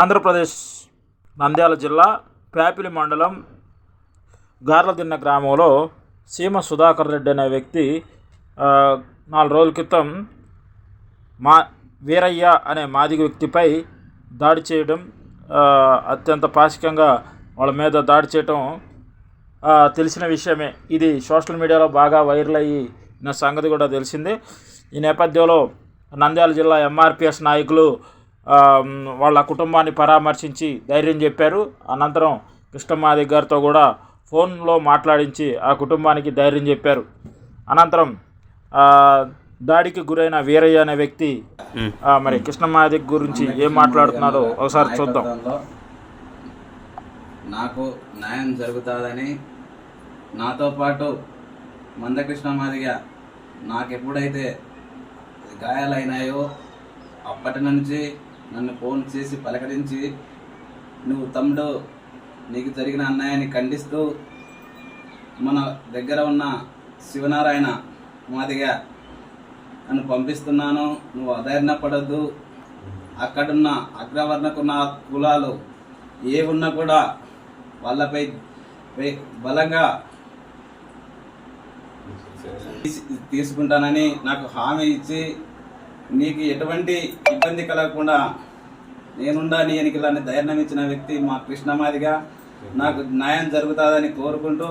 ఆంధ్రప్రదేశ్ నంద్యాల జిల్లా ప్యాపిలి మండలం గార్లదిన్న గ్రామంలో సీమ సుధాకర్ రెడ్డి అనే వ్యక్తి నాలుగు రోజుల క్రితం మా వీరయ్య అనే మాదిగ వ్యక్తిపై దాడి చేయడం అత్యంత పాశికంగా వాళ్ళ మీద దాడి చేయటం తెలిసిన విషయమే. ఇది సోషల్ మీడియాలో బాగా వైరల్ అయ్యి సంగతి కూడా తెలిసిందే. ఈ నేపథ్యంలో నంద్యాల జిల్లా ఎంఆర్పిఎస్ నాయకులు వాళ్ళ కుటుంబాన్ని పరామర్శించి ధైర్యం చెప్పారు. అనంతరం కృష్ణమాది గారితో కూడా ఫోన్లో మాట్లాడించి ఆ కుటుంబానికి ధైర్యం చెప్పారు. అనంతరం దాడికి గురైన వీరయ్య అనే వ్యక్తి మరి కృష్ణమాది గురించి ఏం మాట్లాడుతున్నారో ఒకసారి చూద్దాం. నాకు న్యాయం జరుగుతుందని నాతో పాటు మందకృష్ణ మాదిగా నాకు ఎప్పుడైతే గాయాలైనాయో అప్పటి నుంచి నన్ను ఫోన్ చేసి పలకరించి నువ్వు తమ్ముడు నీకు జరిగిన అన్యాయాన్ని ఖండిస్తూ మన దగ్గర ఉన్న శివనారాయణ మాదిగా నన్ను పంపిస్తున్నాను. నువ్వు అధైర్య పడద్దు. అక్కడున్న అగ్రవర్ణకున్న కులాలు ఏ ఉన్నా కూడా వాళ్ళపై పై- బలంగా తీసుకుంటానని నాకు హామీ ఇచ్చి నీకు ఎటువంటి ఇబ్బంది కలగకుండా నేనుండా నీకు ఇలాంటి ధైర్యం ఇచ్చిన వ్యక్తి మా కృష్ణమాదిగా నాకు న్యాయం జరుగుతుందని కోరుకుంటూ